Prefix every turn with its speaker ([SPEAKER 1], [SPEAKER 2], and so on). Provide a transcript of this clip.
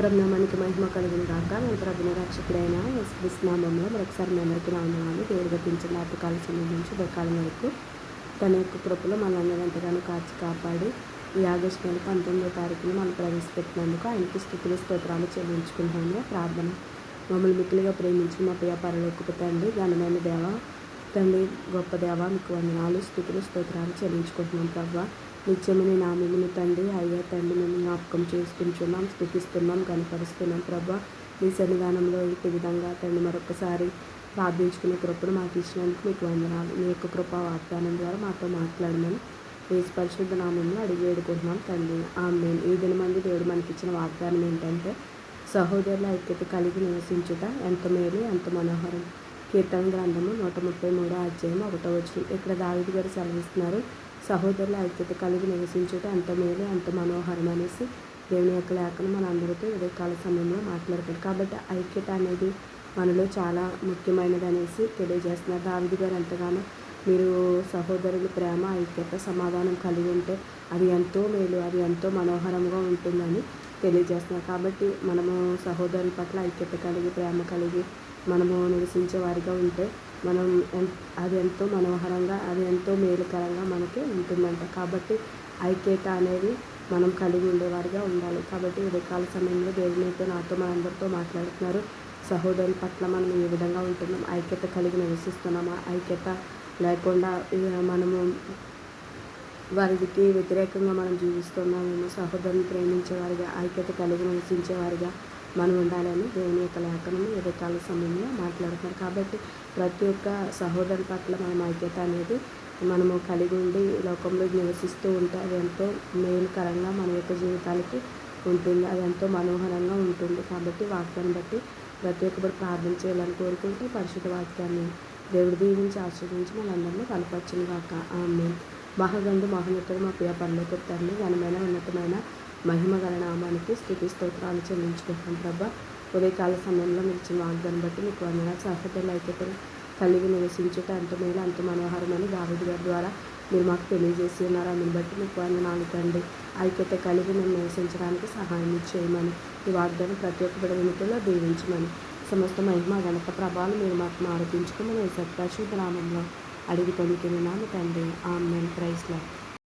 [SPEAKER 1] ప్రభునామానికి మహిమ కలిగిన కాక మన ప్రభుని రక్షకుడైన నామంలో మరొకసారి మీ అందరికీ నామాలు దేవుడు గతించిన అప్పకాల నుంచి ఉదయకాలం వరకు తన యొక్క కృపలో మనందరూ ఎంతగానో కాచి కాపాడి ఈ ఆగస్టు నెల పంతొమ్మిదో తారీఖున మనం ప్రవేశపెట్టినందుకు ఆయనకి స్థుతులు స్తోత్రాలు చెల్లించుకుంటాము ప్రార్థన. మమ్మల్ని మిక్కులుగా ప్రేమించి మా ప్రియ పరలోకి తండ్రి ఘనమైన దేవ తండ్రి గొప్ప దేవ మీకు వందనాలు స్థుతులు స్తోత్రాలు చెల్లించుకుంటున్నాం ప్రభా. నిత్యమని మిమ్మల్ని తండ్రి అయ్యా తండ్రి మేము జ్ఞాపకం చేసుకుంటున్నాం స్థుతిస్తున్నాం కనపరుస్తున్నాం ప్రభా. మీ సన్నిధానంలో ఈ విధంగా తండ్రి మరొకసారి ప్రార్థించుకునే కృపను మాకు ఇచ్చినందుకు మీకు వందనాలు. మీ యొక్క కృప వాగ్దానం ద్వారా మాతో మాట్లాడమని ఏ పరిశుద్ధ నామంలో అడిగి వేడుకుంటున్నాం తండ్రి. ఆమె ఈ దినమంది దేవుడు మనకి ఇచ్చిన వాగ్దానం ఏంటంటే సహోదరుల ఐక్యత కలిగి నివసించుట ఎంత మేలు ఎంత మనోహరం. కీర్తన గ్రంథము నూట ముప్పై మూడో అధ్యాయం ఒకటో వచ్చిన ఇక్కడ దావిది గారు సెలవిస్తున్నారు సహోదరుల ఐక్యత కలిగి నివసించుట ఎంత మేలు ఎంత మనోహరం అనేసి దేవుని యొక్క లేఖను మన అందరితో కాల సమయంలో మాట్లాడతారు కాబట్టి ఐక్యత అనేది మనలో చాలా ముఖ్యమైనది అనేసి తెలియజేస్తున్నారు దావిది గారు. ఎంతగానో మీరు సహోదరుల ప్రేమ ఐక్యత సమాధానం కలిగి ఉంటే అది ఎంతో మేలు అది ఎంతో మనోహరంగా ఉంటుందని తెలియజేస్తున్నారు కాబట్టి మనము సహోదరుల పట్ల ఐక్యత కలిగి ప్రేమ కలిగి మనము నివసించే వారిగా ఉంటే మనం అది ఎంతో మనోహరంగా అది ఎంతో మేలుకరంగా మనకి ఉంటుందంట. కాబట్టి ఐక్యత అనేది మనం కలిగి ఉండేవారిగా ఉండాలి. కాబట్టి ఉదయకాల సమయంలో దేవునితో నాతో మనందరితో మాట్లాడుతున్నారు. సహోదరుల పట్ల మనం ఏ విధంగా ఉంటున్నాం? ఐక్యత కలిగి నివసిస్తున్నామా? ఐక్యత లేకుండా మనము వారికి వ్యతిరేకంగా మనం జీవిస్తున్నామేమో సహోదరుని ప్రేమించేవారిగా ఐక్యత కలిగి నివసించేవారిగా మనం ఉండాలని దేవుని యొక్క లేఖనము ఎదుకాల సమయంలో మాట్లాడుతున్నారు. కాబట్టి ప్రతి ఒక్క సహోదరు పట్ల మనం ఐక్యత అనేది మనము కలిగి ఉండి లోకంలో నివసిస్తూ ఉంటే అది ఎంతో మేలుకరంగా మన యొక్క జీవితాలకి ఉంటుంది. అది ఎంతో మనోహరంగా ఉంటుంది. కాబట్టి వాక్యాన్ని బట్టి ప్రతి ఒక్కరు ప్రార్థన చేయాలని కోరుకుంటూ పరిశుద్ధ వాక్యాన్ని దేవుడు దీవించి ఆశ్రయించి మనందరినీ కనపరచును కాక ఆమె మహగంధు మహోన్నతుడు మా ప్రియ పనులకు తండ్రి ఘనమైన ఉన్నతమైన మహిమ గల నామానికి స్థుతి స్తోత్రాలు చెల్లించుకుంటాం ప్రభా. ఉదయకాల సమయంలో మీరు ఇచ్చిన బట్టి మీకు వందన సహోదరులు అయితే కలిగి నివసించుట అంత మేలు అంత మనోహరమని దావిడి గారి ద్వారా మీరు మాకు తెలియజేసి ఉన్నారు. అందుని బట్టి మీకు వందనాలు తండ్రి. ఐక్యత కలిగి మేము నివసించడానికి సహాయం చేయమని ఈ వాగ్దానం ప్రతి ఒక్క బిడవినితో దీవించమని సమస్త మహిమ గణత ప్రభావం మీరు మాకు ఆరోపించుకోమని సత్యాశుద్ధ నామంలో అడిగి పొందుతున్నాను తండ్రి ఆమె క్రైస్లో